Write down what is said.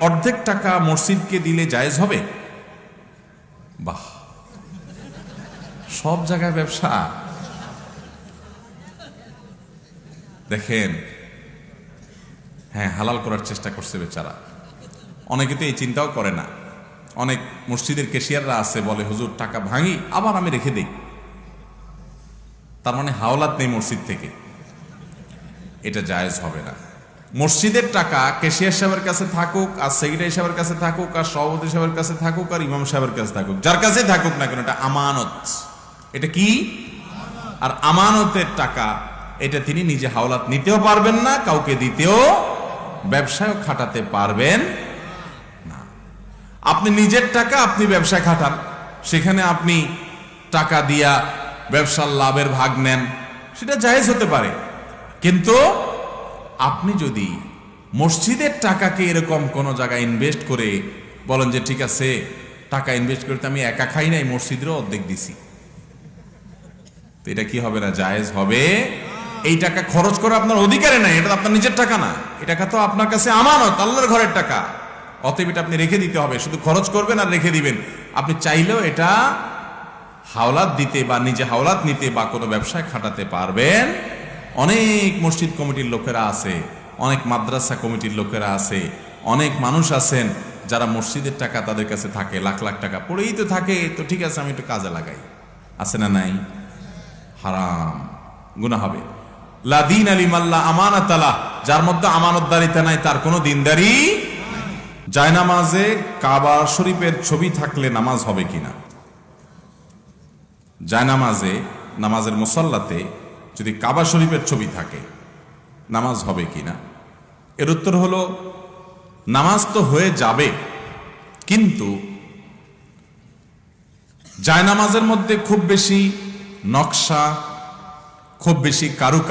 অর্ধেক টাকা মসজিদকে দিলে জায়েজ হবে? বাহ। সব জায়গায় ব্যবসা। দেখেন হ্যাঁ হালাল করার চেষ্টা করছে বেচারা। অনেকে তো এই চিন্তাও করে না। অনেক মসজিদের কেশিয়াররা আছে, বলে, হুজুর, টাকা ভাঙি, আবার আমি রেখে দেই। তার মানে হাওলাত নেই মসজিদ থেকে। এটা জায়েজ হবে না। মসজিদের টাকা কেশিয়ার সাহেবের কাছে থাকুক, আর সেক্রেটারি সাহেবের কাছে থাকুক, আর সভাপতি সাহেবের কাছে থাকুক, আর ইমাম সাহেবের কাছে থাকুক। যার কাছে থাকুক না কেন, এটা আমানত। এটা কি? আর আমানতের টাকা, এটা তিনি নিজে হাওলাত নিতেও পারবেন না, কাউকে দিতেও ব্যবসায় খাটাতে পারবেন না। আপনি নিজের টাকা, আপনি ব্যবসায় খাটান। সেখানে আপনি টাকা দিয়া ব্যবসার লাভের ভাগ নেন। সেটা জায়েজ হতে পারে। কিন্তু আপনি যদি মসজিদের টাকাকে এরকম কোনো জায়গায় ইনভেস্ট করে বলেন যে, ঠিক আছে, টাকা ইনভেস্ট করতে আমি একা খাই নাই, মসজিদেরও অর্ধেক দিছি। তো এটা কি হবে না? জায়েজ হবে। এই টাকা খরচ করা আপনার অধিকারে নাই, এটা আপনার নিজের টাকা না। এই টাকা তো আপনার কাছে আমানত, আল্লাহর ঘরের টাকা। অতএব এটা আপনি রেখে দিতে হবে, শুধু খরচ করবেন আর রেখে দিবেন। আপনি চাইলেও এটা হাওলাত দিতে বা নিজে হাওলাত নিতে বা কোনো ব্যবসায় খাটাতে পারবেন। অনেক মসজিদ কমিটির লোকেরা আছে, অনেক মাদ্রাসা কমিটির লোকেরা আছে, অনেক মানুষ আছেন যারা মসজিদের টাকা তাদের কাছে থাকে, লাখ লাখ টাকা পড়েই তো থাকে, তো ঠিক আছে, আমি একটু কাজে লাগাই। আছে না নাই? হারাম। গুণা হবে। লাদিন আলী মাল্লা আমানত আলা যার মধ্যে আমানতদারিতা নাই, তার কোনো দিনদারি জায়নামাজে কাবা শরীফের ছবি থাকলে নামাজ হবে কিনা? জায়নামাজে, নামাজের মুসল্লাতে যদি কাবা শরীফের ছবি থাকে, নামাজ হবে কি না? এর উত্তর হলো, নামাজ তো হয়ে যাবে, কিন্তু জায়নামাজের মধ্যে খুব বেশি নকশা, খুব বেশি কারুকাজ